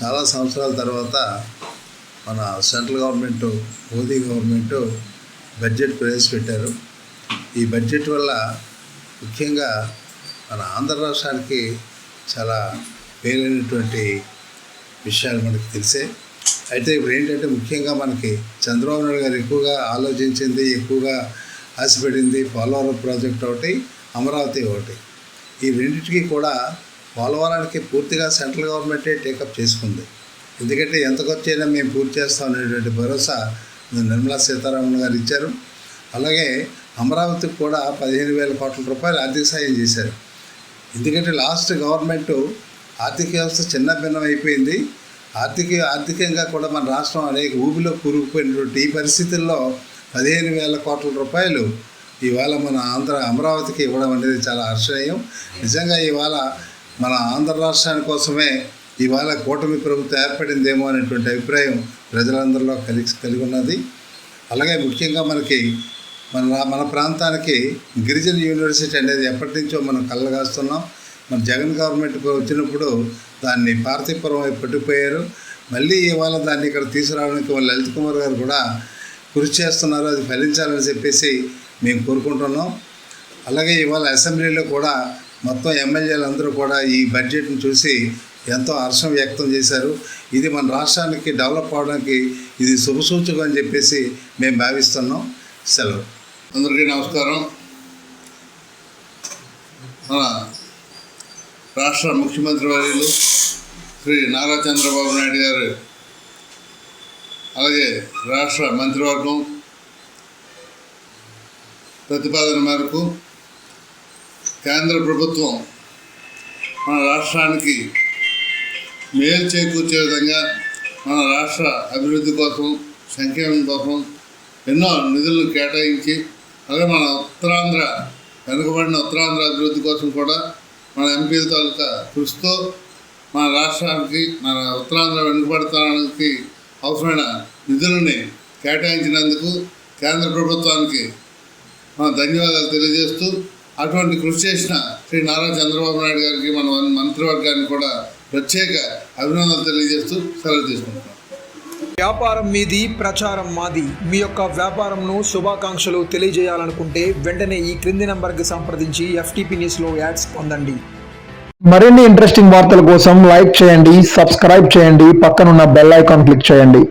చాలా సంవత్సరాల తర్వాత మన central government Modi government budget ప్రవేశపెట్టారు. ఈ బడ్జెట్ వల్ల ముఖ్యంగా మన ఆంధ్ర రాష్ట్రానికి చాలా మేలైనటువంటి విషయాలు మనకి తెలిసే అయితే ఇప్పుడు ఏంటంటే ముఖ్యంగా మనకి చంద్రబాబు నాయుడు గారు ఎక్కువగా ఆలోచించింది ఎక్కువగా ఆశపడింది పోలవరం ప్రాజెక్ట్ ఒకటి అమరావతి ఒకటి. ఈ రెండింటికి కూడా పోలవరానికి పూర్తిగా సెంట్రల్ గవర్నమెంటే టేకప్ చేసుకుంది. ఎందుకంటే ఎంత ఖర్చైనా మేము పూర్తి చేస్తాం అనేటువంటి భరోసా నిర్మలా సీతారామన్ గారు ఇచ్చారు. అలాగే అమరావతికి కూడా పదిహేను వేల కోట్ల రూపాయలు ఆర్థిక సాయం చేశారు. ఎందుకంటే లాస్ట్ గవర్నమెంట్ ఆర్థిక వ్యవస్థ చిన్న భిన్నం అయిపోయింది. ఆర్థిక ఆర్థికంగా కూడా మన రాష్ట్రం అనేక ఊబిలో కూరుకుపోయినటువంటి ఈ పరిస్థితుల్లో పదిహేను వేల కోట్ల రూపాయలు ఇవాళ మన ఆంధ్ర అమరావతికి ఇవ్వడం అనేది చాలా హర్షణీయం. నిజంగా ఇవాళ మన ఆంధ్ర రాష్ట్రాని కోసమే ఇవాళ కూటమి ప్రభుత్వం ఏర్పడిందేమో అనేటువంటి అభిప్రాయం ప్రజలందరిలో కలిగి కలిగి ఉన్నది. అలాగే ముఖ్యంగా మనకి మన మన ప్రాంతానికి గిరిజన యూనివర్సిటీ అనేది ఎప్పటి నుంచో మనం కళ్ళగాస్తున్నాం మన జగన్ గవర్నమెంట్ వచ్చినప్పుడు దాన్ని పార్థిపురం వైపు పట్టుకుపోయారు. మళ్ళీ ఇవాళ దాన్ని ఇక్కడ తీసుకురావడానికి వాళ్ళ లలిత్ కుమార్ గారు కూడా కృషి చేస్తున్నారు. అది ఫలించాలని చెప్పేసి మేము కోరుకుంటున్నాం. అలాగే ఇవాళ అసెంబ్లీలో కూడా మొత్తం ఎమ్మెల్యేలు అందరూ కూడా ఈ బడ్జెట్ను చూసి ఎంతో హర్షం వ్యక్తం చేశారు. ఇది మన రాష్ట్రానికి డెవలప్ అవడానికి ఇది శుభసూచకం అని చెప్పేసి మేము భావిస్తున్నాం. సెలవు. అందరికీ నమస్కారం. మన రాష్ట్ర ముఖ్యమంత్రి వర్యులు శ్రీ నారా చంద్రబాబు నాయుడు గారు అలాగే రాష్ట్ర మంత్రివర్గం ప్రతిపాదన మేరకు కేంద్ర ప్రభుత్వం మన రాష్ట్రానికి మేలు చేకూర్చే విధంగా మన రాష్ట్ర అభివృద్ధి కోసం సంక్షేమం కోసం ఎన్నో నిధులను కేటాయించి అలాగే మన ఉత్తరాంధ్ర వెనుకబడిన ఉత్తరాంధ్ర అభివృద్ధి కోసం కూడా మన ఎంపీల తాలూకా కృషితో మన రాష్ట్రానికి మన ఉత్తరాంధ్ర వెనుకబడతానికి అవసరమైన నిధులని కేటాయించినందుకు కేంద్ర ప్రభుత్వానికి మన ధన్యవాదాలు తెలియజేస్తూ అటువంటి కృషి చేసిన శ్రీ నారా చంద్రబాబు నాయుడు గారికి మన మంత్రివర్గానికి కూడా ప్రత్యేక అభినందనలు తెలియజేస్తూ సెలవు తీసుకుంటున్నాం. వ్యాపారం మీది ప్రచారం మాది. మీ యొక్క వ్యాపారంను శుభాకాంక్షలు తెలియజేయాలనుకుంటే వెంటనే ఈ క్రింది నంబర్కి సంప్రదించి ఎఫ్టీపీ న్యూస్లో యాడ్స్ పొందండి. మరిన్ని ఇంట్రెస్టింగ్ వార్తల కోసం లైక్ చేయండి సబ్స్క్రైబ్ చేయండి పక్కనున్న బెల్ ఐకాన్ క్లిక్ చేయండి.